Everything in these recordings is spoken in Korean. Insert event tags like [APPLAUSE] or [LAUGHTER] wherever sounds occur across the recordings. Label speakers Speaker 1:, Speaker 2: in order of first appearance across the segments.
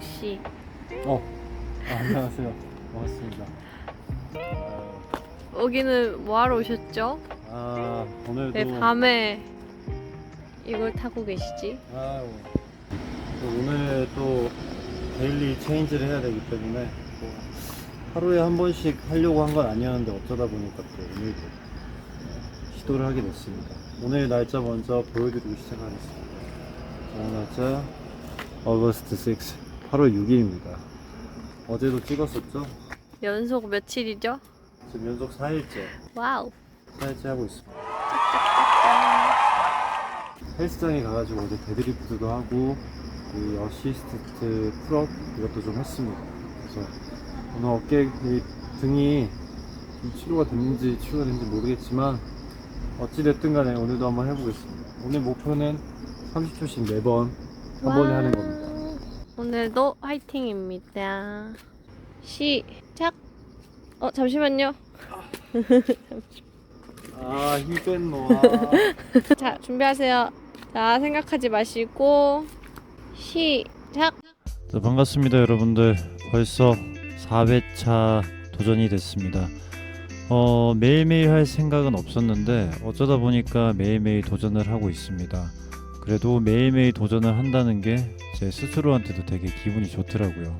Speaker 1: 씨.
Speaker 2: 어, 아, 안녕하세요. 반갑습니다. 아,
Speaker 1: 여기는 뭐하러 오셨죠?
Speaker 2: 아, 오늘도
Speaker 1: 왜 밤에 이걸 타고 계시지?
Speaker 2: 아유, 또 오늘 또 데일리 체인지를 해야 되기 때문에 또 하루에 한 번씩 하려고 한 건 아니었는데 어쩌다 보니까 또 오늘도 네, 시도를 하게 됐습니다. 오늘 날짜 먼저 보여드리고 시작하겠습니다. 자, 오늘 날짜 어거스트 6, 8월 6일입니다. 어제도 찍었었죠?
Speaker 1: 연속 며칠이죠?
Speaker 2: 지금 연속 4일째,
Speaker 1: 와우.
Speaker 2: 4일째 하고 있습니다. 헬스장에 가가지고 어제 데드리프트도 하고 이 어시스트 풀업 이것도 좀 했습니다. 그래서 오늘 어깨 이 등이 좀 치료가 됐는지 치료가 됐는지 모르겠지만 어찌됐든 간에 오늘도 한번 해보겠습니다. 오늘 목표는 30초씩 4번 한 번에 하는 겁니다.
Speaker 1: 오늘도 화이팅입니다. 시작. 어 잠시만요. [LAUGHS]
Speaker 2: 아, 힘 뺀노. [LAUGHS]
Speaker 1: 자 준비하세요. 자 생각하지 마시고 시작.
Speaker 3: 자, 반갑습니다, 여러분들. 벌써 4회차 도전이 됐습니다. 어, 매일매일 할 생각은 없었는데 어쩌다 보니까 매일매일 도전을 하고 있습니다. 그래도 매일매일 도전을 한다는 게 제 스스로한테도 되게 기분이 좋더라고요.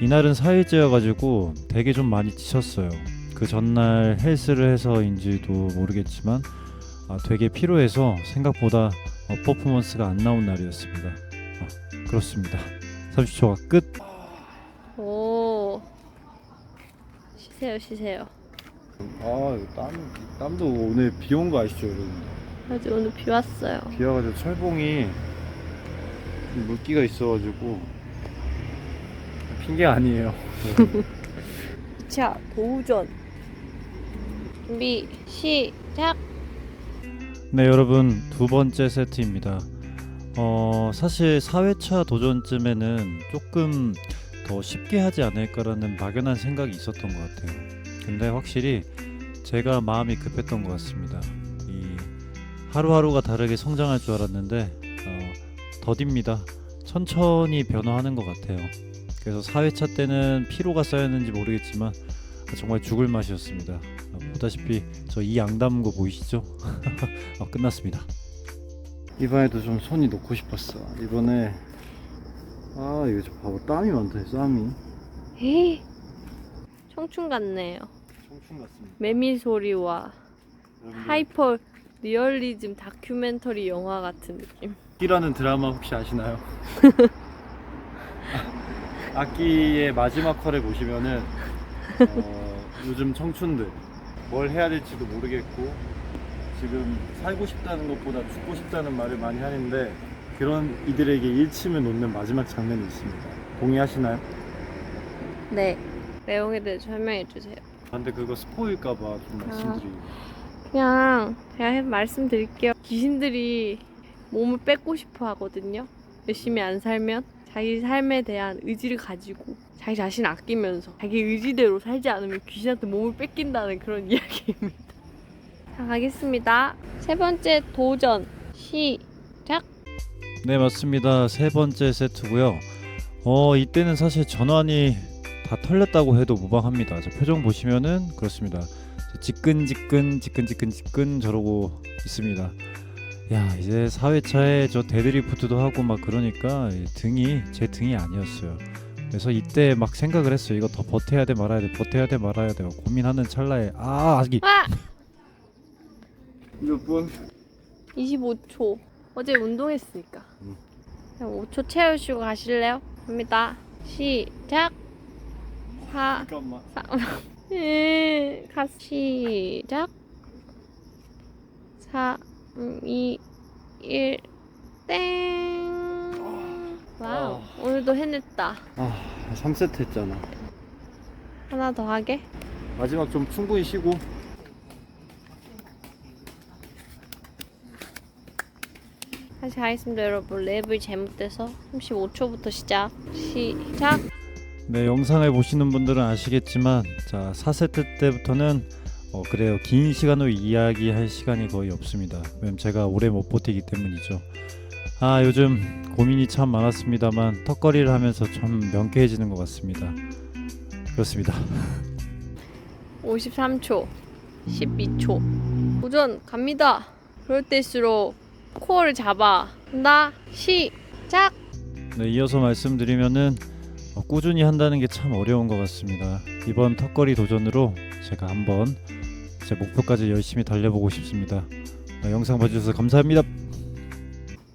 Speaker 3: 이날은 4일째여가지고 되게 좀 많이 지쳤어요. 그 전날 헬스를 해서인지도 모르겠지만 아, 되게 피로해서 생각보다 어, 퍼포먼스가 안 나온 날이었습니다. 아, 그렇습니다. 30초가 끝.
Speaker 1: 오. 쉬세요 쉬세요.
Speaker 2: 아, 땀, 땀도 오늘 비 온 거 아시죠, 여러분?
Speaker 1: 아직 오늘 비 왔어요.
Speaker 2: 비 와가지고 철봉이 좀 물기가 있어가지고 핑계 아니에요. [LAUGHS]
Speaker 1: 자 도전. 준비 시작.
Speaker 3: 네, 여러분 두 번째 세트입니다. 어, 사실 4회차 도전쯤에는 조금 더 쉽게 하지 않을까라는 막연한 생각이 있었던 것 같아요. 근데 확실히 제가 마음이 급했던 것 같습니다. 이 하루하루가 다르게 성장할 줄 알았는데 어, 더딥니다. 천천히 변화하는 것 같아요. 그래서 4회차 때는 피로가 쌓였는지 모르겠지만 정말 죽을 맛이었습니다. 어, 보다시피 저 이 양담은 거 보이시죠? 어, [LAUGHS] 끝났습니다.
Speaker 2: 이번에도 좀 손이 놓고 싶었어. 이번에 아 이거 좀 봐봐 땀이 많다 땀이.
Speaker 1: 에이. 청춘 같네요.
Speaker 2: 청춘 같습니다.
Speaker 1: 매미 소리와
Speaker 2: 여러분들,
Speaker 1: 하이퍼 리얼리즘 다큐멘터리 영화 같은 느낌.
Speaker 2: 악기라는 드라마 혹시 아시나요? [LAUGHS] 악기의 마지막 컬에 보시면은 어, 요즘 청춘들 뭘 해야 될지도 모르겠고 지금 살고 싶다는 것보다 죽고 싶다는 말을 많이 하는데 그런 이들에게 일침을 놓는 마지막 장면이 있습니다. 동의하시나요?
Speaker 1: 네. 내용에 대해 설명해 주세요.
Speaker 2: 근데 그거 스포일까봐 좀 말씀드리고
Speaker 1: 그냥 제가 해- 말씀드릴게요. 귀신들이 몸을 뺏고 싶어 하거든요. 열심히 안 살면 자기 삶에 대한 의지를 가지고 자기 자신 아끼면서 자기 의지대로 살지 않으면 귀신한테 몸을 뺏긴다는 그런 [LAUGHS] 이야기입니다. 자, 가겠습니다. 세 번째 도전 시작.
Speaker 3: 네 맞습니다. 세 번째 세트고요. 어 이때는 사실 전환이 다 털렸다고 해도 무방합니다. 저 표정 보시면은 그렇습니다. 저 지끈지끈 지끈지끈 지끈 저러고 있습니다. 야 이제 4회차에 저 데드리프트도 하고 막 그러니까 이 등이 제 등이 아니었어요. 그래서 이때 막 생각을 했어요. 이거 더 버텨야 돼 말아야 돼 버텨야 돼 말아야 돼 고민하는 찰나에 아 아기
Speaker 1: 와!
Speaker 2: 몇 분?
Speaker 1: 25초. 어제 운동했으니까.
Speaker 2: 음.
Speaker 1: 그냥 5초 채우시고 가실래요? 갑니다. 시작. 4,
Speaker 2: 잠깐만
Speaker 1: 1, [LAUGHS] 가 시작. 4, 2, 1, 땡. 와우. 오늘도 해냈다.
Speaker 2: 아 3세트 했잖아
Speaker 1: 하나 더 하게.
Speaker 2: 마지막 좀 충분히 쉬고
Speaker 1: 다시 가겠습니다, 여러분. 랩을 잘못돼서 35초부터 시작. 시작.
Speaker 3: 네, 영상을 보시는 분들은 아시겠지만 자 4세트 때부터는 어, 그래요 긴 시간으로 이야기할 시간이 거의 없습니다 왜냐면 제가 오래 못 버티기 때문이죠 아 요즘 고민이 참 많았습니다만 턱걸이를 하면서 참 명쾌해지는 것 같습니다. 그렇습니다. [LAUGHS]
Speaker 1: 53초, 12초. 도전 갑니다. 그럴 때일수록 코어를 잡아. 간다. 시작.
Speaker 3: 네, 이어서 말씀드리면은 어, 꾸준히 한다는 게 참 어려운 것 같습니다. 이번 턱걸이 도전으로 제가 한번 제 목표까지 열심히 달려보고 싶습니다. 어, 영상 봐주셔서 감사합니다.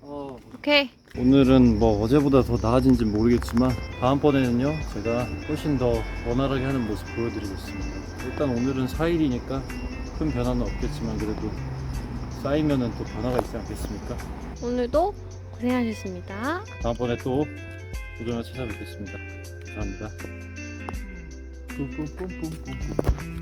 Speaker 2: 어,
Speaker 1: 오케이.
Speaker 2: 오늘은 뭐 어제보다 더 나아진지 모르겠지만 다음번에는요 제가 훨씬 더 원활하게 하는 모습 보여드리겠습니다 일단 오늘은 4일이니까 큰 변화는 없겠지만 그래도 쌓이면은 또 변화가 있지 않겠습니까
Speaker 1: 오늘도 고생하셨습니다.
Speaker 2: 다음번에 또 도전을 찾아뵙겠습니다. 감사합니다. 뿜뿜뿜뿜뿜